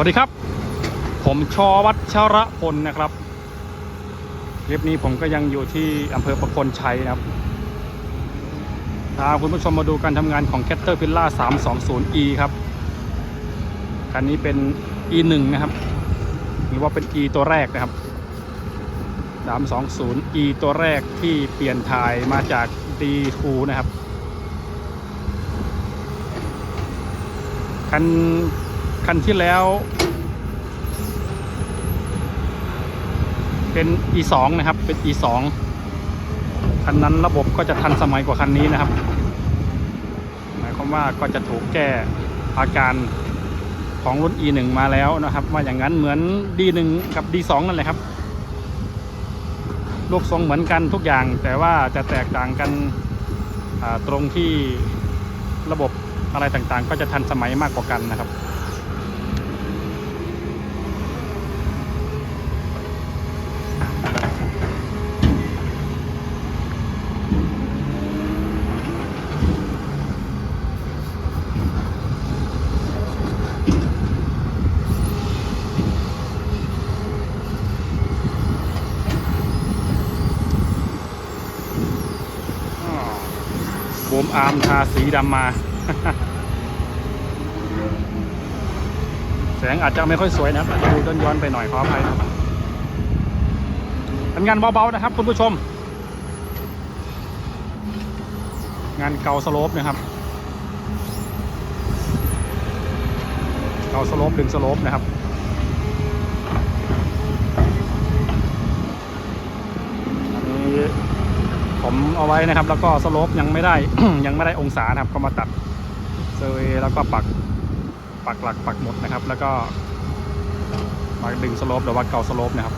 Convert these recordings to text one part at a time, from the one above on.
วัสดีครับ ผมชอวัชระพลนะครับคลิปนี้ผมก็ยังอยู่ที่อำเภอประพลชัยนะครับพาคุณผู้ชมมาดูการทำงานของ c a t e r p i l l a r 320e ครับ คันนี้เป็น e1 นะครับหรือว่าเป็น e ตัวแรกนะครับ 320e ตัวแรกที่เปลี่ยนถ่ายมาจาก D2 นะครับคัน คันที่แล้ว เป็น e2 นะครับ เป็น e2 คันนั้นระบบก็จะทันสมัยกว่าคันนี้นะครับ หมายความว่าก็จะถูกแก้อาการของรุ่น e1 มาแล้วนะครับว่าอย่างนั้นเหมือน d1 กับ d2 นั่นแหละครับลูกทรงเหมือนกันทุกอย่าง แต่ว่าจะแตกต่างกันตรงที่ระบบอะไรต่างๆ ก็จะทันสมัยมากกว่ากันนะครับ อาร์มทาสีดำมา แสงอาจจะไม่ค่อยสวยนะครับอาจจะดูย้อนๆไปหน่อยขออภัยนะครับเป็นงานเบาๆนะครับ คุณผู้ชม งานเกาสโลปนะครับ เกาสโลปดึงสโลปนะครับ อันนี้ ผมเอาไว้นะครับ แล้วก็สโลปยังไม่ได้ ยังไม่ได้องศานะครับ ก็มาตัดเซอร์เวย์แล้วก็ปักปักหลักปักหมดนะครับ แล้วก็มาดึงสโลปหรือว่าเกาสโลปนะครับ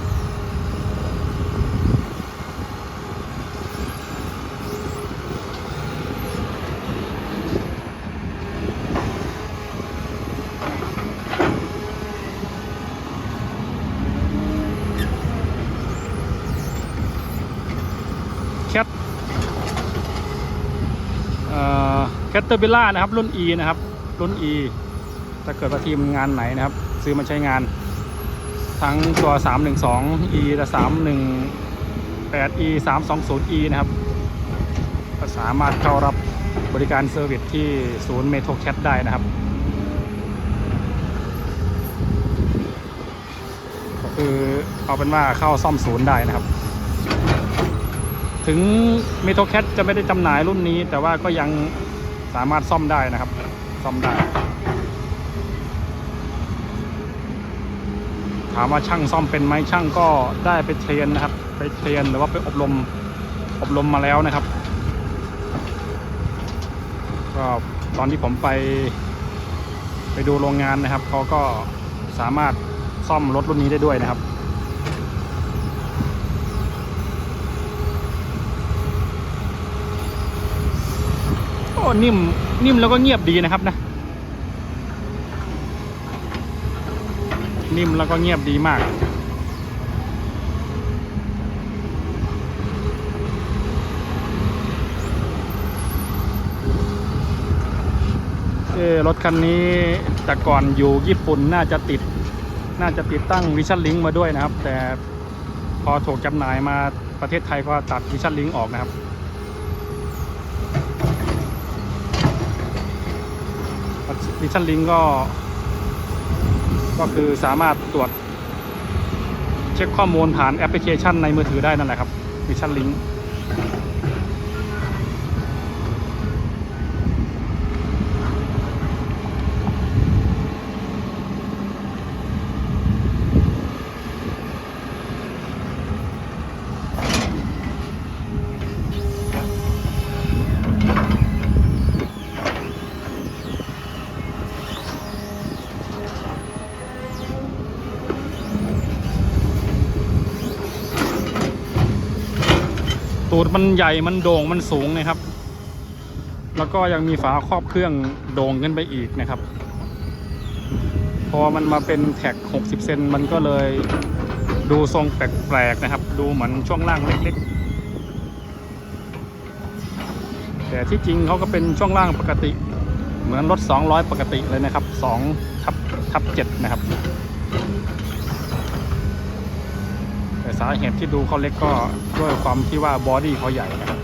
แคทเตอร์บิล่านะครับรุ่น E นะครับ รุ่น E ถ้าเกิดว่าทีมงานไหนนะครับ ซื้อมาใช้งาน ทั้งตัว 312 E และ 318 E 320 E นะครับก็สามารถเข้ารับบริการเซอร์วิสที่ศูนย์เมโทรแคทได้นะครับ ก็คือเอาเป็นว่าเข้าซ่อมศูนย์ได้นะครับ ถึง m e t o c a t จะไม่ได้จำหน่ายรุ่นนี้ แต่ว่าก็ยัง สามารถซ่อมได้นะครับ ซ่อมได้ ถามว่าช่างซ่อมเป็นไหมช่างก็ได้ไปเทรนนะครับ ไปเทรนหรือว่าไปอบรมอบรมมาแล้วนะครับ ก็ตอนที่ผมไป ไปดูโรงงานนะครับเขาก็สามารถซ่อมรถรุ่นนี้ได้ด้วยนะครับ นิ่มนิ่มแล้วก็เงียบดีนะครับนะ นิ่มแล้วก็เงียบดีมาก เออรถคันนี้แต่ก่อนอยู่ญี่ปุ่นน่าจะติด น่าจะติดตั้งวิชั่นลิงมาด้วยนะครับ แต่พอถูกจำหน่ายมาประเทศไทยก็ตัดวิชั่นลิงออกนะครับ วิชั่นลิงก็ ก็คือสามารถตรวจ เช็คข้อมูลผ่านแอปพลิเคชันในมือถือได้นั่นแหละครับวิชั่นลิง ตูดมันใหญ่มันโด่งมันสูงนะครับ แล้วก็ยังมีฝาครอบเครื่องโด่งขึ้นไปอีกนะครับ พอมันมาเป็นแท็ก 60 เซนมันก็เลยดูทรงแปลกๆนะครับ ดูเหมือนช่วงล่างเล็กๆ แต่ที่จริงเขาก็เป็นช่วงล่างปกติ เหมือนรถ 200 ปกติเลยนะครับ2ทับทับ7นะครับ สาเหตุที่ดูเขาเล็กก็ด้วยความที่ว่าบอดี้เขาใหญ่นะครับ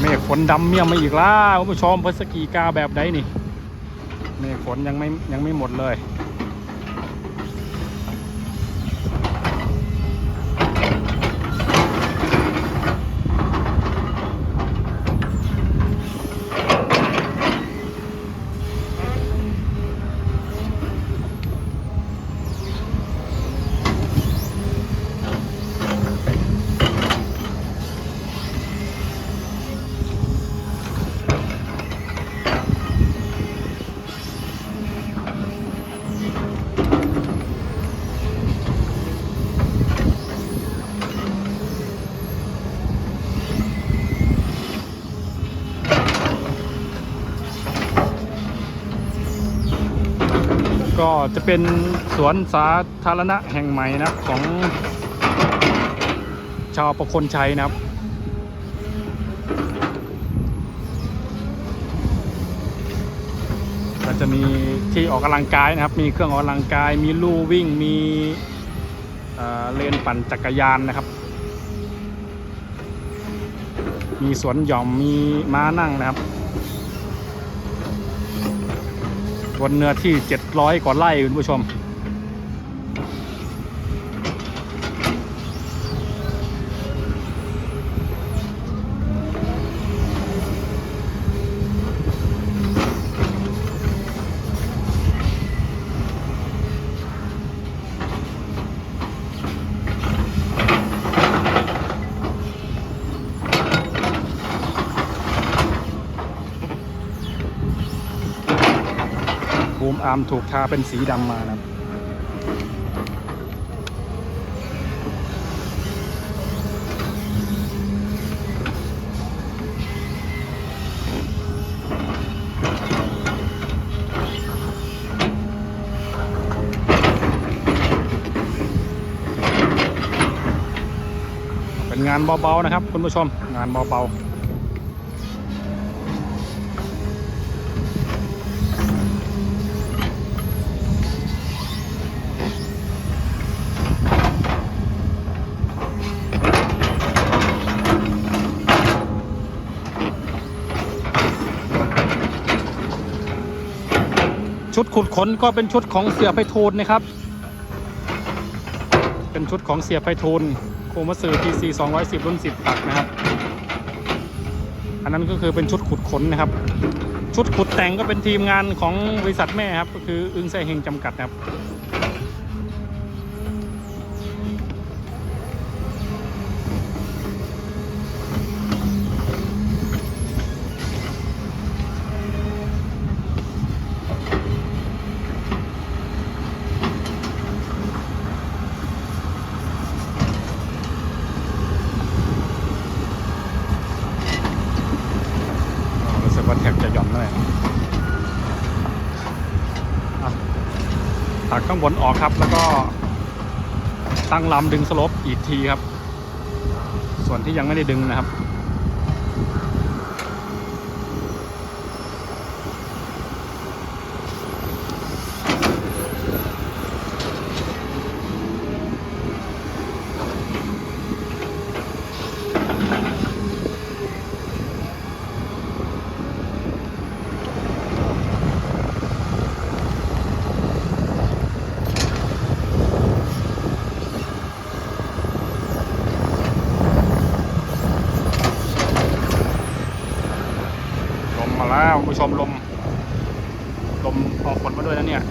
เมฆฝนดำเมี่ยมมาอีกแล้วคุณผู้ชมเพื่อสกีกาแบบใดนี่เมฆฝนยังไม่ยังไม่หมดเลย จะเป็นสวนสาธารณะแห่งใหม่นะครับของชาวประคนชัยนะครับ ก็จะมีที่ออกกำลังกายนะครับ มีเครื่องออกกำลังกาย มีลู่วิ่ง มีเอ่อเลนปั่นจักรยานนะครับ มีสวนหย่อม มีม้านั่งนะครับ บนเนื้อที่ 700 กว่าไร่คุณผู้ชม มอาร์มถูกทาเป็นสีดำมานะครับเป็นงานเบาๆนะครับ คุณผู้ชมงานเบาๆ ชุดขุดขนก็เป็นชุดของเสียไพฑูรย์นะครับ เป็นชุดของเสียไพฑูรย์โคมัสือ TC 210 รุ่น 10 ตักนะครับ อันนั้นก็คือเป็นชุดขุดขนนะครับ ชุดขุดแต่งก็เป็นทีมงานของบริษัทแม่ครับ ก็คืออึ้งแซ่เฮงจำกัดนะครับ กว่าแทบจะหย่อนเลยตักข้างบนออกครับ แล้วก็ตั้งลำดึงสลบอีกทีครับ ส่วนที่ยังไม่ได้ดึงนะครับ มาแล้วคุณผู้ชมลมลมออกฝนมาด้วยนะเนี่ย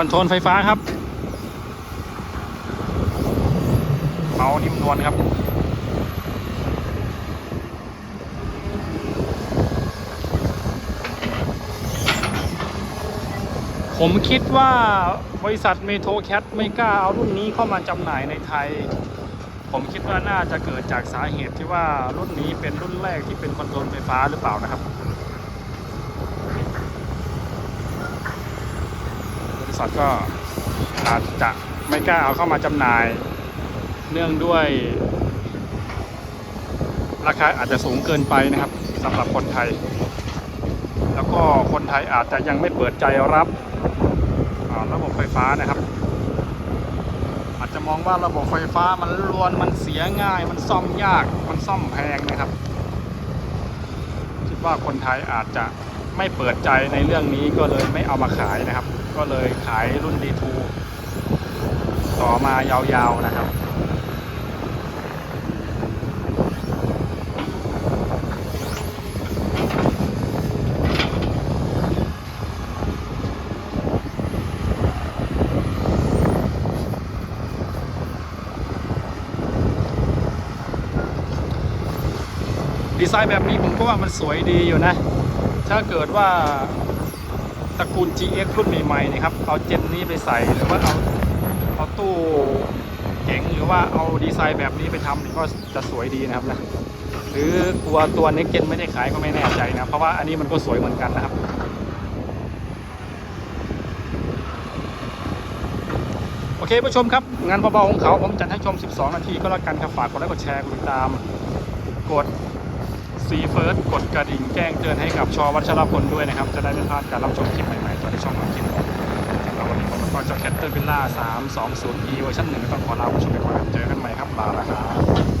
คอนโทรลไฟฟ้าครับเมาส์นิ่มนวลครับ ผมคิดว่าบริษัทเมโทรแคทไม่กล้าเอารุ่นนี้เข้ามาจำหน่ายในไทย ผมคิดว่าน่าจะเกิดจากสาเหตุที่ว่ารุ่นนี้เป็นรุ่นแรกที่เป็นคอนโทรลไฟฟ้าหรือเปล่านะครับ บริ ษัทก็อาจจะไม่กล้าเอาเข้ามาจำหน่าย เนื่องด้วย ราคาอาจจะสูงเกินไปนะครับสำหรับคนไทย แล้วก็คนไทยอาจจะยังไม่เปิดใจรับระบบไฟฟ้านะครับ อาจจะมองว่าระบบไฟฟ้ามันรวนมันเสียง่าย มันซ่อมยากมันซ่อมแพงนะครับคิดว่าคนไทยอาจจะไม่เปิดใจในเรื่องนี้ก็เลยไม่เอามาขายนะครับ ก็เลยขายรุ่น D2 ต่อมายาวๆนะครับ ดีไซน์แบบนี้ผมก็ว่ามันสวยดีอยู่นะ ถ้าเกิดว่า ตระกูล GX รุ่นใหม่ๆนะครับ เอาเจนนี้ไปใส่หรือว่าเอาเอาตู้เก๋งหรือว่าเอาดีไซน์แบบนี้ไปทำนี่ก็จะสวยดีนะครับนะหรือกลัวตัวเน็กเจนไม่ได้ขายก็ไม่แน่ใจนะ เพราะว่าอันนี้มันก็สวยเหมือนกันนะครับโอเคผู้ชมครับ งานเบาๆของเขาผมจัดให้ชม 12 นาทีก็แล้วกันครับฝากกดไลค์กดแชร์กดติดตามกด ซีเฟิร์สกดกระดิ่งแจ้งเตือนให้กับชอวัชรพลด้วยนะครับ จะได้ไม่พลาดการรับชมคลิปใหม่ๆจากในช่องของคลิปแล้ววันนี้ผมก็จะแคทเตอร์วิลล่า320 e เวอร์ชันหนึ่งต้องขอลาผู้ชมไปก่อนเจอกันใหม่ครับลาละครับ